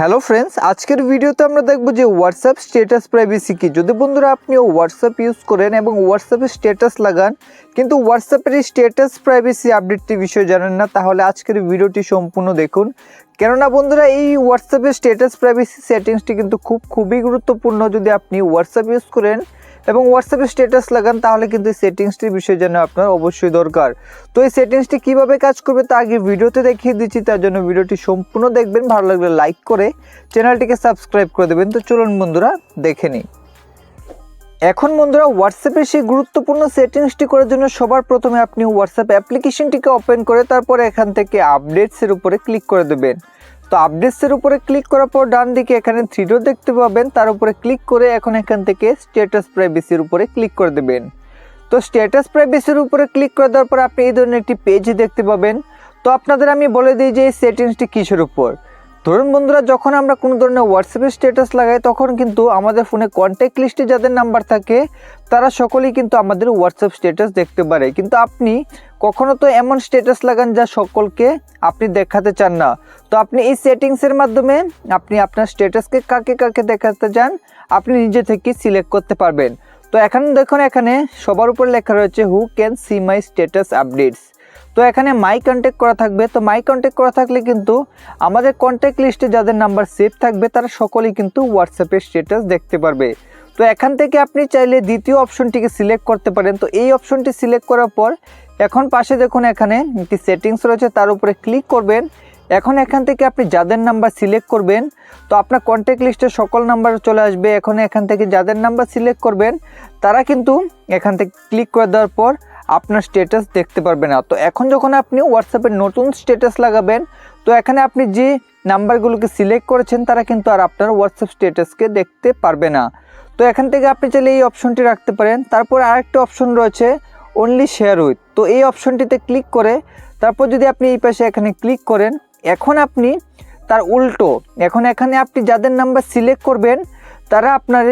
Hello friends, আজকের ভিডিওতে আমরা দেখব যে হোয়াটসঅ্যাপ স্ট্যাটাস প্রাইভেসি কি। যদি বন্ধুরা আপনিও হোয়াটসঅ্যাপ ইউজ করেন এবং হোয়াটসঅ্যাপে স্ট্যাটাস লাগান, কিন্তু হোয়াটসঅ্যাপের এই স্ট্যাটাস প্রাইভেসি আপডেটটি বিষয়ে জানেন না, তাহলে আজকের ভিডিওটি সম্পূর্ণ দেখুন। কেননা বন্ধুরা, এই হোয়াটসঅ্যাপের স্ট্যাটাস প্রাইভেসি সেটিংসটি কিন্তু খুব, খুবই গুরুত্বপূর্ণ। যদি আপনি হোয়াটসঅ্যাপ ইউজ করেন এবং হোয়াটসঅ্যাপে স্ট্যাটাস লাগান, তাহলে কিন্তু এই সেটিংসটির বিষয়ে জানা আপনার অবশ্যই দরকার। তো এই সেটিংসটি কীভাবে কাজ করবে তা আগে ভিডিওতে দেখিয়ে দিচ্ছি, তার জন্য ভিডিওটি সম্পূর্ণ দেখবেন, ভালো লাগলে লাইক করে চ্যানেলটিকে সাবস্ক্রাইব করে দেবেন। তো চলুন বন্ধুরা, দেখে নিই। এখন বন্ধুরা হোয়াটসঅ্যাপের সেই গুরুত্বপূর্ণ সেটিংসটি করার জন্য সবার প্রথমে আপনি হোয়াটসঅ্যাপ অ্যাপ্লিকেশনটিকে ওপেন করে, তারপর এখান থেকে আপডেটসের উপরে ক্লিক করে দেবেন। তো আপডেটসের উপরে ক্লিক করার পর ডান দিকে এখানে থ্রিডো দেখতে পাবেন। তার উপরে ক্লিক করে এখন এখান থেকে স্ট্যাটাস প্রাইভেসির উপরে ক্লিক করে দেবেন। তো স্ট্যাটাস প্রাইভেসির উপরে ক্লিক করে দেওয়ার পর আপনি এই ধরনের একটি পেজ দেখতে পাবেন। তো আপনাদের আমি বলে দিই যে এই সেটিংসটি কিসের উপর? ধরুন বন্ধুরা, যখন আমরা কোনো ধরনের হোয়াটসঅ্যাপে স্ট্যাটাস লাগাই, তখন কিন্তু আমাদের ফোনে কন্ট্যাক্ট লিস্টে যাদের নাম্বার থাকে, তারা সকলেই কিন্তু আমাদের হোয়াটসঅ্যাপ স্ট্যাটাস দেখতে পারে। কিন্তু আপনি কখনো তো এমন স্ট্যাটাস লাগান যা সকলকে আপনি দেখাতে চান না। তো আপনি এই সেটিংসের মাধ্যমে আপনি আপনার স্ট্যাটাসকে কাকে কাকে দেখাতে চান, আপনি নিজে থেকে সিলেক্ট করতে পারবেন। তো এখন দেখুন, এখানে সবার উপর লেখা রয়েছে who can see my status updates তো এখানে মাই কন্ট্যাক্ট করা থাকবে। তো মাই কন্ট্যাক্ট করা থাকলে কিন্তু আমাদের কন্ট্যাক্ট লিস্টে যাদের নাম্বার সেভ থাকবে, তারা সকলেই কিন্তু হোয়াটসঅ্যাপের স্ট্যাটাস দেখতে পারবে। তো এখান থেকে আপনি চাইলে দ্বিতীয় অপশনটিকে সিলেক্ট করতে পারেন। তো এই অপশনটি সিলেক্ট করার পর এখন পাশে দেখুন এখানে একটি সেটিংস রয়েছে, তার উপরে ক্লিক করবেন। এখন এখান থেকে আপনি যাদের নাম্বার সিলেক্ট করবেন, তো আপনার কন্ট্যাক্ট লিস্টে সকল নাম্বার চলে আসবে। এখন এখান থেকে যাদের নাম্বার সিলেক্ট করবেন, তারা কিন্তু এখান থেকে ক্লিক করে দেওয়ার পর আপনার স্ট্যাটাস দেখতে পারবে না। তো এখন যখন আপনি হোয়াটসঅ্যাপের নতুন স্ট্যাটাস লাগাবেন, তো এখানে আপনি যে নাম্বারগুলোকে সিলেক্ট করেছেন, তারা কিন্তু আর আপনার হোয়াটসঅ্যাপ স্ট্যাটাসকে দেখতে পারবে না। তো এখান থেকে আপনি চাইলে এই অপশনটি রাখতে পারেন। তারপর আরেকটা অপশন রয়েছে অনলি শেয়ার উইথ তো এই অপশনটিতে ক্লিক করে, তারপর যদি আপনি এই পাশে এখানে ক্লিক করেন, এখন আপনি তার উল্টো, এখন এখানে আপনি যাদের নাম্বার সিলেক্ট করবেন, তারা আপনার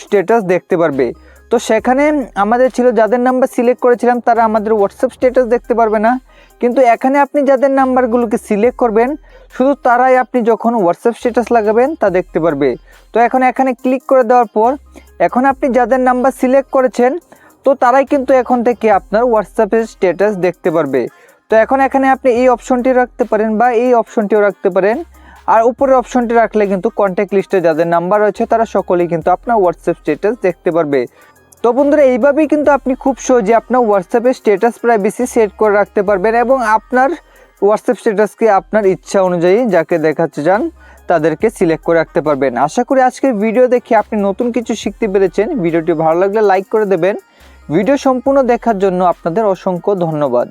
স্ট্যাটাস দেখতে পারবে। তো সেখানে আমাদের ছিল, যাদের নাম্বার সিলেক্ট করেছিলাম, তারা আমাদের হোয়াটসঅ্যাপ স্ট্যাটাস দেখতে পারবে না। কিন্তু এখানে আপনি যাদের নাম্বারগুলোকে সিলেক্ট করবেন, শুধু তারাই আপনি যখন হোয়াটসঅ্যাপ স্ট্যাটাস লাগাবেন, তা দেখতে পারবে। তো এখন এখানে ক্লিক করে দেওয়ার পর, এখন আপনি যাদের নাম্বার সিলেক্ট করেছেন, তো তারাই কিন্তু এখন থেকে আপনার হোয়াটসঅ্যাপের স্ট্যাটাস দেখতে পারবে। তো এখন এখানে আপনি এই অপশনটি রাখতে পারেন বা এই অপশনটিও রাখতে পারেন। আর উপরের অপশনটি রাখলে কিন্তু কন্ট্যাক্ট লিস্টে যাদের নাম্বার রয়েছে, তারা সকলেই কিন্তু আপনার হোয়াটসঅ্যাপ স্ট্যাটাস দেখতে পারবে। তো বন্ধুরা, এইভাবেই কিন্তু আপনি খুব সহজে আপনার হোয়াটসঅ্যাপে স্ট্যাটাস প্রাইভেসি সেট করে রাখতে পারবেন এবং আপনার হোয়াটসঅ্যাপ স্ট্যাটাসকে আপনার ইচ্ছা অনুযায়ী যাকে দেখাতে চান তাদেরকে সিলেক্ট করে রাখতে পারবেন। আশা করি আজকের ভিডিও দেখে আপনি নতুন কিছু শিখতে পেরেছেন। ভিডিওটি ভালো লাগলে লাইক করে দেবেন। ভিডিও সম্পূর্ণ দেখার জন্য আপনাদের অসংখ্য ধন্যবাদ।